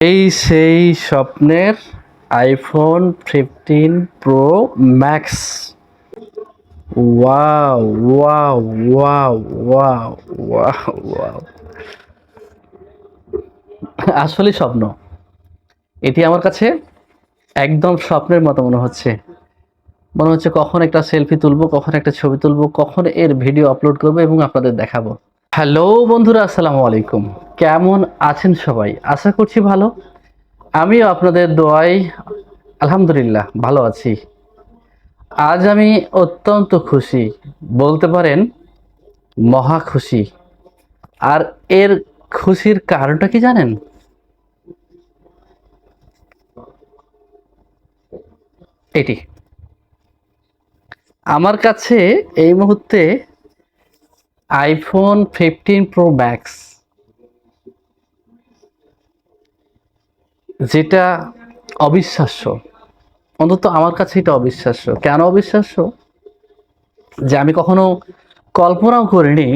এই সেই স্বপ্নের iPhone fifteen Pro Max. Wow wow wow wow wow wow. আসলে স্বপ্ন। এটি আমার কাছে একদম স্বপ্নের মতো মনে হচ্ছে। মনে হচ্ছে কখন একটা সেলফি তুলবো, কখন একটা ছবি তুলবো, কখন এর ভিডিও আপলোড করব এবং আপনাদের দেখাবো। হ্যালো বন্ধুরা, আসসালামু আলাইকুম। কেমন আছেন সবাই? আশা করছি ভালো। আমিও আপনাদের দোয়াই আলহামদুলিল্লাহ ভালো আছি। আজ আমি অত্যন্ত খুশি, বলতে পারেন মহা খুশি। আর এর খুশির কারণটা কি জানেন? এটি। আমার কাছে এই মুহূর্তে আইফোন ফিফটিন প্রো ম্যাক্স যেটা অবিশ্বাস্য, অন্তত আমার কাছে এটা অবিশ্বাস্য। কেন অবিশ্বাস্য? যে আমি কখনো কল্পনাও করিনি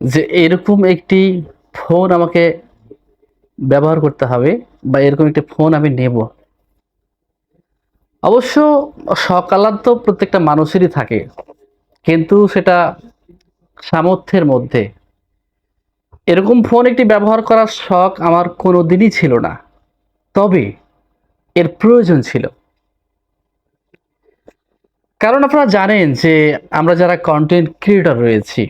যে এরকম একটি ফোন আমাকে ব্যবহার করতে হবে বা এরকম একটি ফোন আমি নেব। অবশ্য সকালাত তো প্রত্যেকটা মানুষেরই থাকে, কিন্তু সেটা সামর্থ্যের মধ্যে। এরকম ফোন একটি ব্যবহার করার শখ আমার কোনো দিনই ছিল না। তবে এর প্রয়োজন ছিল। কারণ আপনারা জানেন যে আমরা যারা কন্টেন্ট ক্রিয়েটর রয়েছি,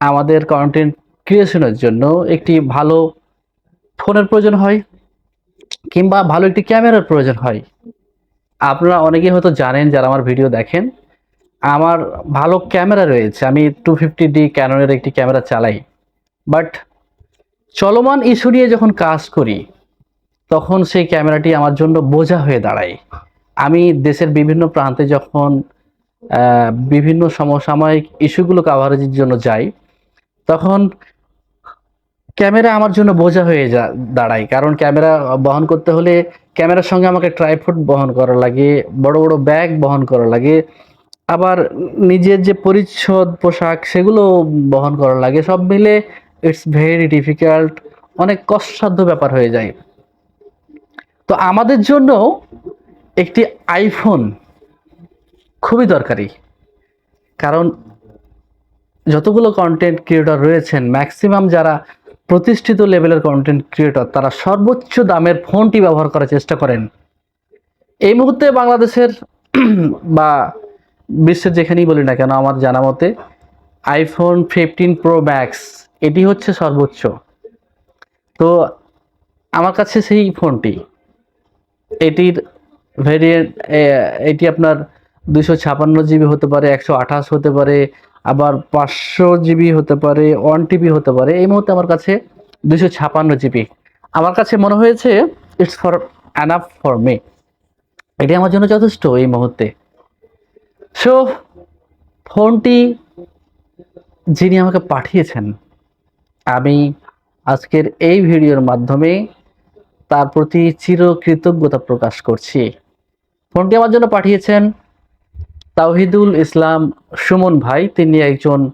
আমাদের কন্টেন্ট ক্রিয়েশনের জন্য একটি ভালো ফোনের প্রয়োজন হয় কিংবা ভালো একটি ক্যামেরার প্রয়োজন হয়। আপনারা অনেকেই হয়তো জানেন, যারা আমার ভিডিও দেখেন, আমার ভালো ক্যামেরা রয়েছে। আমি টু ফিফটি ডি ক্যাননের একটি ক্যামেরা চালাই। বাট চলমান ইস্যু নিয়ে যখন কাজ করি তখন সেই ক্যামেরাটি আমার জন্য বোঝা হয়ে দাঁড়ায়। আমি দেশের বিভিন্ন প্রান্তে যখন বিভিন্ন সমসাময়িক ইস্যুগুলো কাভারেজের জন্য যাই, তখন ক্যামেরা আমার জন্য বোঝা হয়ে যা, দাঁড়ায়। কারণ ক্যামেরা বহন করতে হলে ক্যামেরার সঙ্গে আমাকে ট্রাইফুড বহন করা লাগে, বড় বড় ব্যাগ বহন করা লাগে, আবার নিজের যে পরিচ্ছদ পোশাক সেগুলো বহন করা লাগে, সব মিলে ইটস ভেরি ডিফিকাল্ট অনেক কষ্টসাধ্য ব্যাপার হয়ে যায়। তো আমাদের জন্য একটি আইফোন খুবই দরকারি। কারণ যতগুলো কন্টেন্ট ক্রিয়েটর রয়েছেন ম্যাক্সিমাম যারা প্রতিষ্ঠিত লেভেলের কন্টেন্ট ক্রিয়েটর তারা সর্বোচ্চ দামের ফোনটি ব্যবহার করার চেষ্টা করেন। এই মুহূর্তে বাংলাদেশের বা বিশ্বের যেখানেই বলি না কেন, আমার জানা মতে আইফোন ফিফটিন প্রো ম্যাক্স এটি হচ্ছে সর্বোচ্চ। তো আমার কাছে সেই ফোনটি এটির ভেরিয়েন্ট এটি আপনার দুশো ছাপান্ন জিবি হতে পারে, একশো আঠাশ হতে পারে, আবার পাঁচশো জিবি হতে পারে ওয়ান টিবি হতে পারে। এই মুহূর্তে আমার কাছে দুশো ছাপান্ন জিবি আমার কাছে মনে হয়েছে it's for enough for me এটি আমার জন্য যথেষ্ট এই মুহূর্তে। সো ফোনটি যিনি আমাকে পাঠিয়েছেন, আমি আজকের এই ভিডিওর মাধ্যমে তার প্রতি চির কৃতজ্ঞতা প্রকাশ করছি। ফোনটি আমার জন্য পাঠিয়েছেন তাওহিদুল ইসলাম সুমন ভাই। তিনি একজন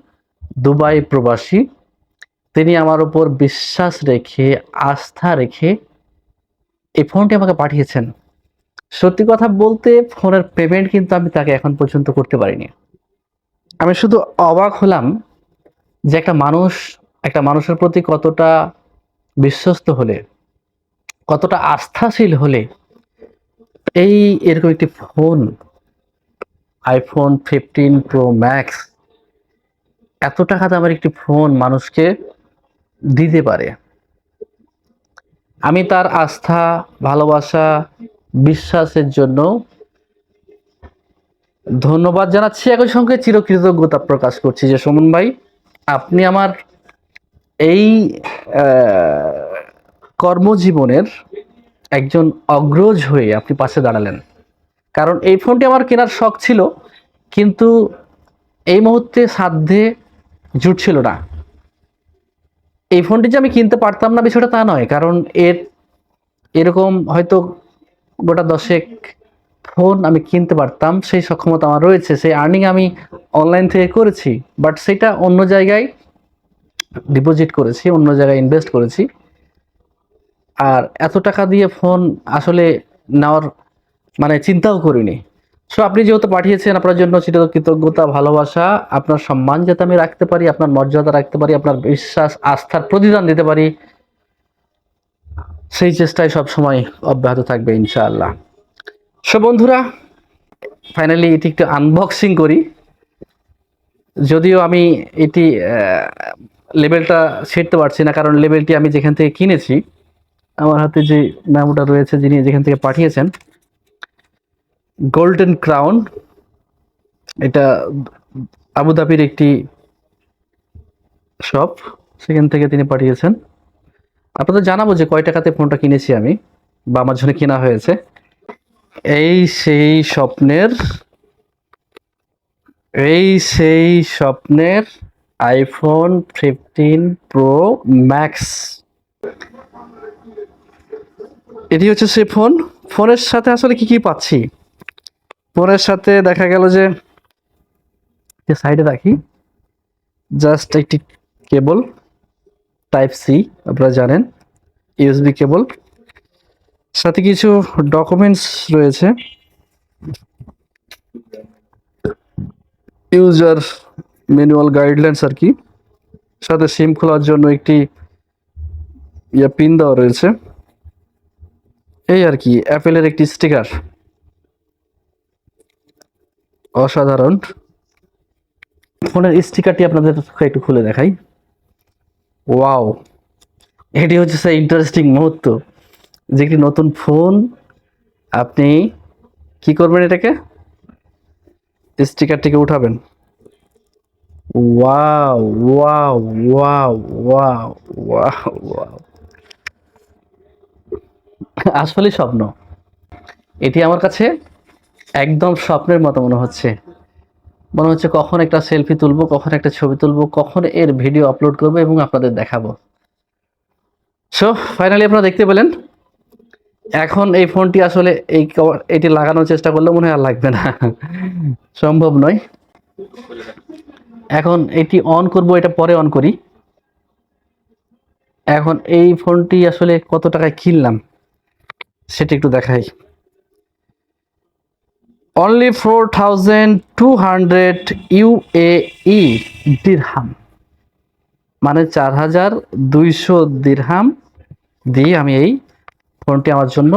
দুবাই প্রবাসী। তিনি আমার উপর বিশ্বাস রেখে, আস্থা রেখে এই ফোনটি আমাকে পাঠিয়েছেন। সত্যি কথা বলতে ফোনের পেমেন্ট কিন্তু আমি তাকে এখন পর্যন্ত করতে পারিনি। আমি শুধু অবাক হলাম যে একটা মানুষ, একটা মানুষের প্রতি কতটা বিশ্বস্ত হলে কতটা আস্থাশীল হলে এই এরকম একটি phone iPhone fifteen Pro Max এত টাকা দামের একটি ফোন মানুষকে দিতে পারে। আমি তার আস্থা, ভালোবাসা, বিশ্বাসের জন্য ধন্যবাদ জানাচ্ছি। একই সঙ্গে চিরকৃতজ্ঞতা প্রকাশ করছি যে সুমন ভাই, আপনি আমার এই কর্মজীবনের একজন অগ্রজ হয়ে আপনি পাশে দাঁড়ালেন। কারণ এই ফোনটি আমার কেনার শখ ছিল, কিন্তু এই মুহূর্তে সাধ্যে জুটছিল না। এই ফোনটি যে আমি কিনতে পারতাম না বিষয়টা তা নয়, কারণ এর এরকম হয়তো গোটা দশেক ফোন আমি কিনতে পারতাম, সেই সক্ষমতা আমার রয়েছে, সেই আর্নিং আমি অনলাইন থেকে করেছি বাট সেটা অন্য জায়গায় ডিপোজিট করেছি, অন্য জায়গায় ইনভেস্ট করেছি। আর এত টাকা দিয়ে ফোন আসলে নেওয়ার মানে চিন্তাও করিনি। সো আপনি যেহেতু পাঠিয়েছেন আপনার জন্য চির কৃতজ্ঞতা, ভালোবাসা, আপনার সম্মান যাতে আমি রাখতে পারি, আপনার মর্যাদা রাখতে পারি, আপনার বিশ্বাস, আস্থার প্রতিদান দিতে পারি, সেই চেষ্টায় সব সময় অব্যাহত থাকবে ইনশাআল্লাহ। সো বন্ধুরা ফাইনালি এটি একটু আনবক্সিং করি। যদিও আমি এটি লেভেলটা ছিঁড়তে পারছি না, কারণ লেবেলটি আমি যেখান থেকে কিনেছি আমার হাতে যে মেমোটা রয়েছে যিনি যেখান থেকে পাঠিয়েছেন গোল্ডেন ক্রাউন এটা আবুধাবির একটি শপ সেখান থেকে তিনি পাঠিয়েছেন। আপনাদের জানাব যে কয় টাকাতে ফোনটা কিনেছি আমি, বা আমার জন্য কেনা হয়েছে। এই সেই স্বপ্নের, এই সেই স্বপ্নের আইফোন ফিফটিন প্রো ম্যাক্স এটি হচ্ছে সে ফোন। ফোনের সাথে আসলে কি কি পাচ্ছি? ফোনের সাথে দেখা গেল যে সাইডে রাখি। জাস্ট একটি কেবল টাইপ সি, আপনারা জানেন, ইউএসবি কেবল। সাথে কিছু ডকুমেন্টস রয়েছে। ইউজার ম্যানুয়াল গাইডলাইন্স আর কি। সাথে সিম খোলার জন্য একটি ইয়া পিন দেওয়া রয়েছে। এই আর কি অ্যাপেলের একটি স্টিকার অসাধারণ। ফোনের স্টিকারটি আপনাদের একটু খুলে দেখাই। ওয়াও, এটি হচ্ছে সেই ইন্টারেস্টিং মুহূর্ত, যে একটি নতুন ফোন, আপনি কি করবেন এটাকে? স্টিকারটিকে উঠাবেন। Wow wow wow wow wow wow. আসলে স্বপ্ন। এটি আমার কাছে একদম স্বপ্নের মতো মনে হচ্ছে। মনে হচ্ছে কখন একটা সেলফি তুলবো, কখন একটা ছবি তুলবো, কখন এর ভিডিও আপলোড করব এবং আপনাদের দেখাবো। সো ফাইনালি আপনারা দেখতে পেলেন, এখন এই ফোনটি আসলে এই এটি লাগানোর চেষ্টা করলে মনে হয় আর লাগবে না। সম্ভব নয়। এখন এটি অন করব, এটা পরে অন করি। এখন এই ফোনটি আসলে কত টাকায় কিনলাম? সেটা একটু দেখাই। Only four thousand two hundred UAE dirham মানে চার হাজার দুইশো দিরহাম দিয়ে আমি এই ফোনটি আমার জন্য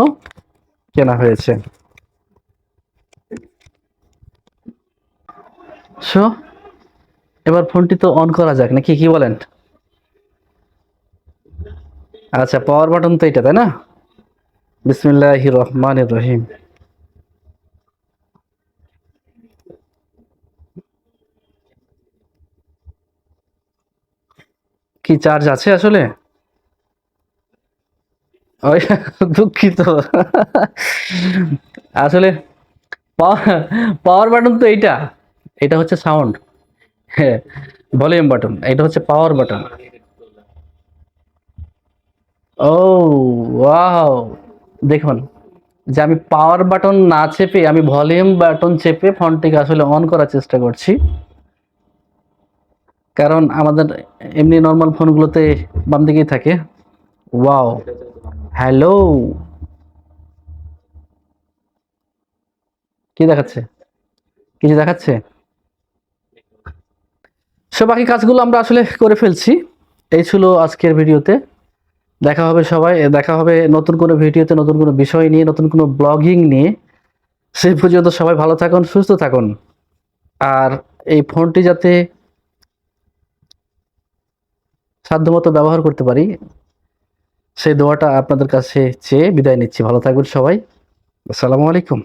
কেনা হয়েছে। সো এবার ফোনটি তো অন করা যাক, নাকি কি বলেন? আচ্ছা পাওয়ার বাটন তো এটা, তাই না? বিসমিল্লাহ রহমান রহিম। কি চার্জ আছে আসলে? দুঃখিত। আসলে পাওয়ার বাটন তো এইটা। এটা হচ্ছে সাউন্ড হ্যাঁ ভলিউম বাটন এটা হচ্ছে পাওয়ার বাটন ও ওয়াও দেখুন যে আমি পাওয়ার বাটন না চেপে, আমি ভলিউম বাটন চেপে ফোনটিকে আসলে অন করার চেষ্টা করছি। কারণ আমাদের এমনি নর্মাল ফোনগুলোতে বাম দিকেই থাকে। ওয়াও হ্যালো কি দেখাচ্ছে? কিছু দেখাচ্ছে? সো বাকি কাজগুলো আমরা আসলে করে ফেলছি। এই ছিল আজকের ভিডিওতে। দেখা হবে সবাই দেখা হবে নতুন কোনো ভিডিওতে, নতুন কোনো বিষয় নিয়ে, নতুন কোনো ব্লগিং নিয়ে। সেই পর্যন্ত সবাই ভালো থাকুন, সুস্থ থাকুন। আর এই ফোনটি যাতে সাধ্যমতো ব্যবহার করতে পারি, সেই দোয়াটা আপনাদের কাছে চেয়ে বিদায় নিচ্ছি। ভালো থাকবেন সবাই। আসসালামু আলাইকুম।